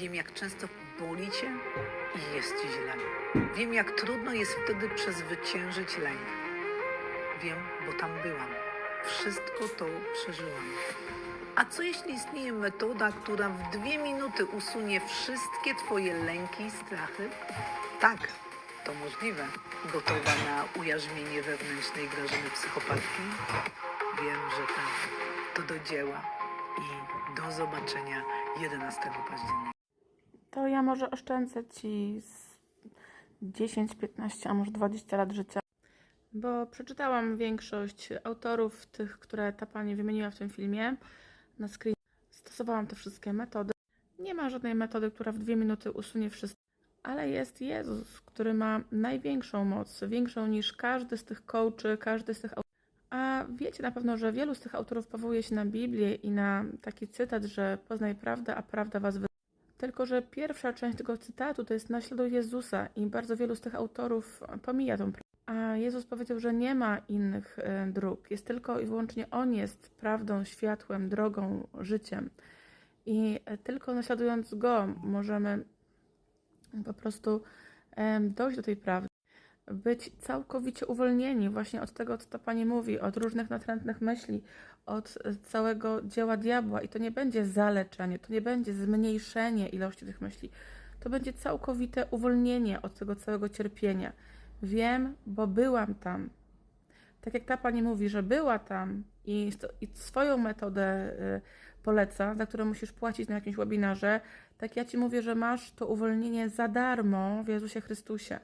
Wiem, jak często boli cię i jest ci źle. Wiem, jak trudno jest wtedy przezwyciężyć lęk. Wiem, bo tam byłam. Wszystko to przeżyłam. A co jeśli istnieje metoda, która w dwie minuty usunie wszystkie twoje lęki i strachy? Tak, to możliwe. Gotowa na ujarzmienie wewnętrznej Grażyny psychopatki? Wiem, że tak. To do dzieła i do zobaczenia 11 października. To ja może oszczędzę ci z 10, 15, a może 20 lat życia. Bo przeczytałam większość autorów, tych, które ta pani wymieniła w tym filmie na screen. Stosowałam te wszystkie metody. Nie ma żadnej metody, która w dwie minuty usunie wszystko. Ale jest Jezus, który ma największą moc, większą niż każdy z tych coachy, każdy z tych autorów. A wiecie na pewno, że wielu z tych autorów powołuje się na Biblię i na taki cytat, że poznaj prawdę, a prawda was wy... Tylko, że pierwsza część tego cytatu to jest naśladuj Jezusa i bardzo wielu z tych autorów pomija tą prawdę. A Jezus powiedział, że nie ma innych e, dróg. Jest tylko i wyłącznie On jest prawdą, światłem, drogą, życiem. I e, tylko naśladując Go możemy po prostu dojść do tej prawdy. Być całkowicie uwolnieni właśnie od tego, co ta Pani mówi, od różnych natrętnych myśli, od całego dzieła diabła. I to nie będzie zaleczenie, to nie będzie zmniejszenie ilości tych myśli. To będzie całkowite uwolnienie od tego całego cierpienia. Wiem, bo byłam tam. Tak jak ta pani mówi, że była tam i, i swoją metodę y, poleca, za którą musisz płacić na jakimś webinarze, tak ja ci mówię, że masz to uwolnienie za darmo w Jezusie Chrystusie.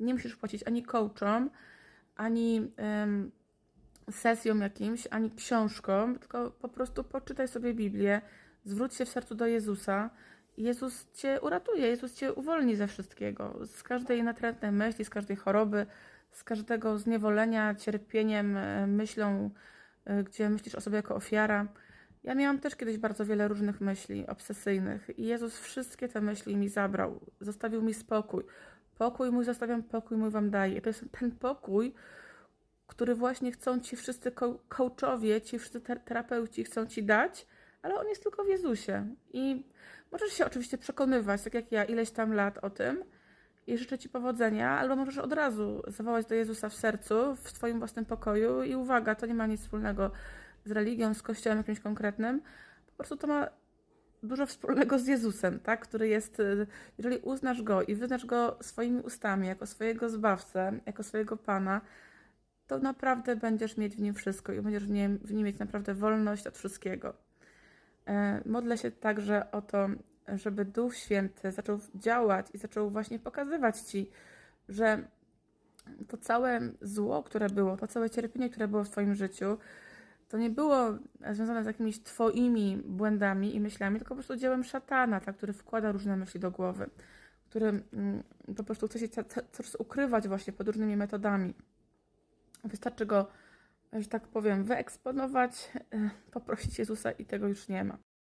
Nie musisz płacić ani coachom, ani ym, sesjom jakimś, ani książką, tylko po prostu poczytaj sobie Biblię, zwróć się w sercu do Jezusa. Jezus cię uratuje, Jezus cię uwolni ze wszystkiego, z każdej natrętnej myśli, z każdej choroby, z każdego zniewolenia, cierpieniem, e, myślą, e, gdzie myślisz o sobie jako ofiara. Ja miałam też kiedyś bardzo wiele różnych myśli obsesyjnych i Jezus wszystkie te myśli mi zabrał, zostawił mi spokój. Pokój mój zostawiam, pokój mój wam daję. To jest ten pokój, który właśnie chcą ci wszyscy coachowie, ci wszyscy ter- terapeuci chcą ci dać, ale on jest tylko w Jezusie. I możesz się oczywiście przekonywać, tak jak ja, ileś tam lat o tym i życzę ci powodzenia, albo możesz od razu zawołać do Jezusa w sercu, w swoim własnym pokoju i uwaga, to nie ma nic wspólnego z religią, z kościołem jakimś konkretnym. Po prostu to ma dużo wspólnego z Jezusem, tak? który jest, y, jeżeli uznasz Go i wyznasz Go swoimi ustami jako swojego Zbawcę, jako swojego Pana, to naprawdę będziesz mieć w Nim wszystko i będziesz w nim, w nim mieć naprawdę wolność od wszystkiego. E, Modlę się także o to, żeby Duch Święty zaczął działać i zaczął właśnie pokazywać Ci, że to całe zło, które było, to całe cierpienie, które było w Twoim życiu, to nie było związane z jakimiś Twoimi błędami i myślami, tylko po prostu dziełem szatana, tak, który wkłada różne myśli do głowy, który mm, po prostu chce się czas ukrywać właśnie pod różnymi metodami. Wystarczy go, że tak powiem, wyeksponować, e, poprosić Jezusa i tego już nie ma.